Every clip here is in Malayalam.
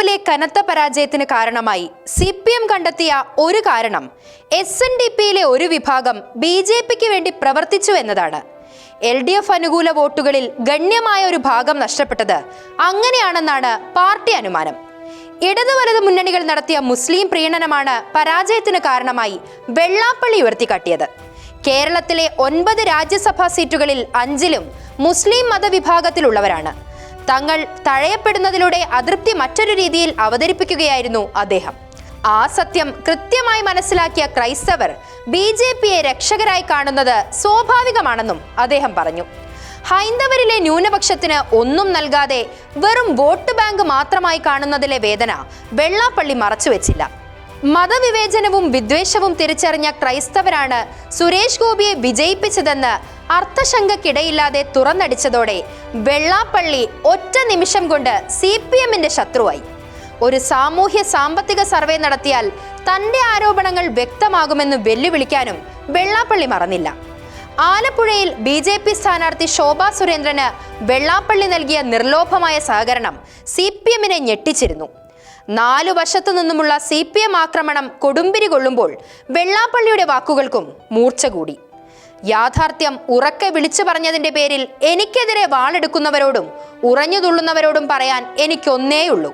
തെരഞ്ഞെടുപ്പിലെ കനത്ത പരാജയത്തിന് കാരണമായി സി പി എം കണ്ടെത്തിയ ഒരു കാരണം എസ് എൻ ഡി പിയിലെ ഒരു വിഭാഗം ബി ജെ പിക്ക് വേണ്ടി പ്രവർത്തിച്ചു എന്നതാണ്. എൽ ഡി എഫ് അനുകൂല വോട്ടുകളിൽ ഗണ്യമായ ഒരു ഭാഗം നഷ്ടപ്പെട്ടത് അങ്ങനെയാണെന്നാണ് പാർട്ടി അനുമാനം. ഇടതു വലത് മുന്നണികൾ നടത്തിയ മുസ്ലിം പ്രീണനമാണ് പരാജയത്തിന് കാരണമായി വെള്ളാപ്പള്ളി ഉയർത്തിക്കാട്ടിയത്. കേരളത്തിലെ ഒൻപത് രാജ്യസഭാ സീറ്റുകളിൽ അഞ്ചിലും മുസ്ലിം മതവിഭാഗത്തിലുള്ളവരാണ്. തങ്ങൾ തഴയപ്പെടുന്നതിലൂടെ അതൃപ്തി മറ്റൊരു രീതിയിൽ അവതരിപ്പിക്കുകയായിരുന്നു അദ്ദേഹം. ആ സത്യം കൃത്യമായി മനസ്സിലാക്കിയ ക്രൈസ്തവർ ബി ജെ പിയെ രക്ഷകരായി കാണുന്നത് സ്വാഭാവികമാണെന്നും അദ്ദേഹം പറഞ്ഞു. ഹൈന്ദവരിലെ ന്യൂനപക്ഷത്തിന് ഒന്നും നൽകാതെ വെറും വോട്ട് ബാങ്ക് മാത്രമായി കാണുന്നതിലെ വേദന വെള്ളാപ്പള്ളി മറച്ചുവെച്ചില്ല. മതവിവേചനവും വിദ്വേഷവും തിരിച്ചറിഞ്ഞ ക്രൈസ്തവരാണ് സുരേഷ് ഗോപിയെ വിജയിപ്പിച്ചതെന്ന് അർത്ഥശങ്കക്കിടയില്ലാതെ തുറന്നടിച്ചതോടെ വെള്ളാപ്പള്ളി ഒറ്റ നിമിഷം കൊണ്ട് സി പി എമ്മിന്റെ ശത്രുവായി. ഒരു സാമൂഹ്യ സാമ്പത്തിക സർവേ നടത്തിയാൽ തന്റെ ആരോപണങ്ങൾ വ്യക്തമാകുമെന്ന് വെല്ലുവിളിക്കാനും വെള്ളാപ്പള്ളി മറന്നില്ല. ആലപ്പുഴയിൽ ബി ജെ പി സ്ഥാനാർത്ഥി ശോഭാ സുരേന്ദ്രന് വെള്ളാപ്പള്ളി നൽകിയ നിർലോഭമായ സഹകരണം സി പി എമ്മിനെ ഞെട്ടിച്ചിരുന്നു. നാലു വശത്തു നിന്നുമുള്ള സി പി എം ആക്രമണം കൊടുമ്പിരി കൊള്ളുമ്പോൾ വെള്ളാപ്പള്ളിയുടെ വാക്കുകൾക്കും മൂർച്ച കൂടി. യാഥാർത്ഥ്യം ഉറക്കെ വിളിച്ചു പറഞ്ഞതിന്റെ പേരിൽ എനിക്കെതിരെ വാളെടുക്കുന്നവരോടും ഉറഞ്ഞു തുള്ളുന്നവരോടും പറയാൻ എനിക്കൊന്നേയുള്ളൂ.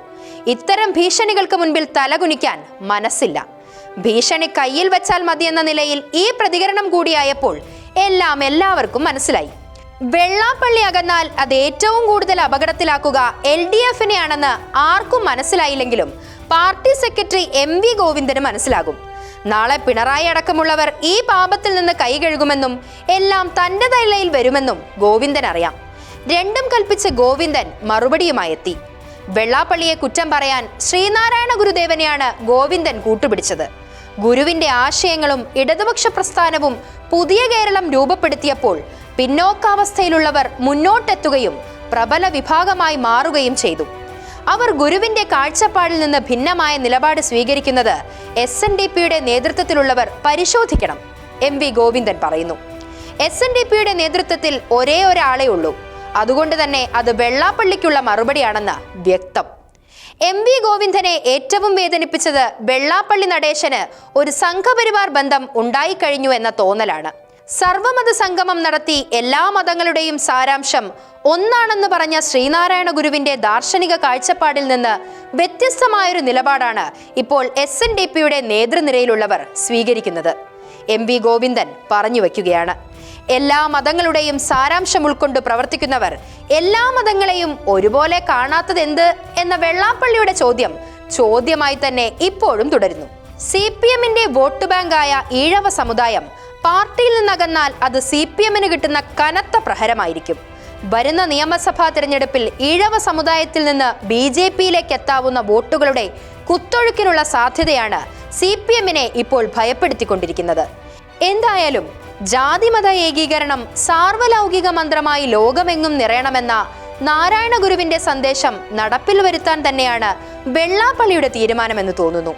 ഇത്തരം ഭീഷണികൾക്ക് മുൻപിൽ തലകുനിക്കാൻ മനസ്സില്ല. ഭീഷണി കയ്യിൽ വെച്ചാൽ മതിയെന്ന നിലയിൽ ഈ പ്രതികരണം കൂടിയായപ്പോൾ എല്ലാം എല്ലാവർക്കും മനസ്സിലായി. വെള്ളാപ്പള്ളി അകന്നാൽ അത് ഏറ്റവും കൂടുതൽ അപകടത്തിലാക്കുക എൽ ഡി എഫിനെയാണെന്ന് ആർക്കും മനസ്സിലായില്ലെങ്കിലും പാർട്ടി സെക്രട്ടറി എം വി ഗോവിന്ദന് മനസ്സിലാകും. നാളെ പിണറായി അടക്കമുള്ളവർ ഈ പാപത്തിൽ നിന്ന് കൈകഴുകുമെന്നും എല്ലാം തന്റെ തലയിൽ വരുമെന്നും ഗോവിന്ദൻ അറിയാം. രണ്ടും കൽപ്പിച്ച ഗോവിന്ദൻ മറുപടിയുമായി എത്തി. വെള്ളാപ്പള്ളിയെ കുറ്റം പറയാൻ ശ്രീനാരായണ ഗുരുദേവനെയാണ് ഗോവിന്ദൻ കൂട്ടുപിടിച്ചത്. ഗുരുവിന്റെ ആശയങ്ങളും ഇടതുപക്ഷ പ്രസ്ഥാനവും പുതിയ കേരളം രൂപപ്പെടുത്തിയപ്പോൾ പിന്നോക്കാവസ്ഥയിലുള്ളവർ മുന്നോട്ടെത്തുകയും പ്രബല വിഭാഗമായി മാറുകയും ചെയ്തു. അവർ ഗുരുവിന്റെ കാഴ്ചപ്പാടിൽ നിന്ന് ഭിന്നമായ നിലപാട് സ്വീകരിക്കുന്നത് എസ് എൻ ഡി പിയുടെ നേതൃത്വത്തിലുള്ളവർ പരിശോധിക്കണം എം വി ഗോവിന്ദൻ പറയുന്നു. എസ് എൻ ഡി പിയുടെ നേതൃത്വത്തിൽ ഒരേ ഒരാളേ ഉള്ളൂ. അതുകൊണ്ട് തന്നെ അത് വെള്ളാപ്പള്ളിക്കുള്ള മറുപടിയാണെന്ന് വ്യക്തം. എം വി ഗോവിന്ദനെ ഏറ്റവും വേദനിപ്പിച്ചത് വെള്ളാപ്പള്ളി നടേശന് ഒരു സംഘപരിവാർ ബന്ധം ഉണ്ടായിക്കഴിഞ്ഞു എന്ന തോന്നലാണ്. സർവമത സംഗമം നടത്തി എല്ലാ മതങ്ങളുടെയും സാരാംശം ഒന്നാണെന്ന് പറഞ്ഞ ശ്രീനാരായണ ഗുരുവിന്റെ ദാർശനിക കാഴ്ചപ്പാടിൽ നിന്ന് വ്യത്യസ്തമായൊരു നിലപാടാണ് ഇപ്പോൾ എസ് എൻ ഡി പിയുടെ നേതൃനിരയിലുള്ളവർ സ്വീകരിക്കുന്നത്. എം വി ഗോവിന്ദൻ പറഞ്ഞു വയ്ക്കുകയാണ്. എല്ലാ മതങ്ങളുടെയും സാരാംശം ഉൾക്കൊണ്ട് പ്രവർത്തിക്കുന്നവർ എല്ലാ മതങ്ങളെയും ഒരുപോലെ കാണാത്തതെന്ത് എന്ന വെള്ളാപ്പള്ളിയുടെ ചോദ്യം ചോദ്യമായി തന്നെ ഇപ്പോഴും തുടരുന്നു. സി പി എമ്മിന്റെ വോട്ട് ബാങ്കായ ഈഴവ സമുദായം പാർട്ടിയിൽ നിന്നകന്നാൽ അത് സി പി എമ്മിന് കിട്ടുന്ന കനത്ത പ്രഹരമായിരിക്കും. വരുന്ന നിയമസഭാ തിരഞ്ഞെടുപ്പിൽ ഇഴവ സമുദായത്തിൽ നിന്ന് ബി ജെ പിയിലേക്ക് എത്താവുന്ന വോട്ടുകളുടെ കുത്തൊഴുക്കിനുള്ള സാധ്യതയാണ് സി പി എമ്മിനെ ഇപ്പോൾ ഭയപ്പെടുത്തിക്കൊണ്ടിരിക്കുന്നത്. എന്തായാലും ജാതിമത ഏകീകരണം സാർവലൗകിക മന്ത്രമായി ലോകമെങ്ങും നിറയണമെന്ന നാരായണ ഗുരുവിന്റെ സന്ദേശം നടപ്പിൽ വരുത്താൻ തന്നെയാണ് വെള്ളാപ്പള്ളിയുടെ തീരുമാനമെന്ന് തോന്നുന്നു.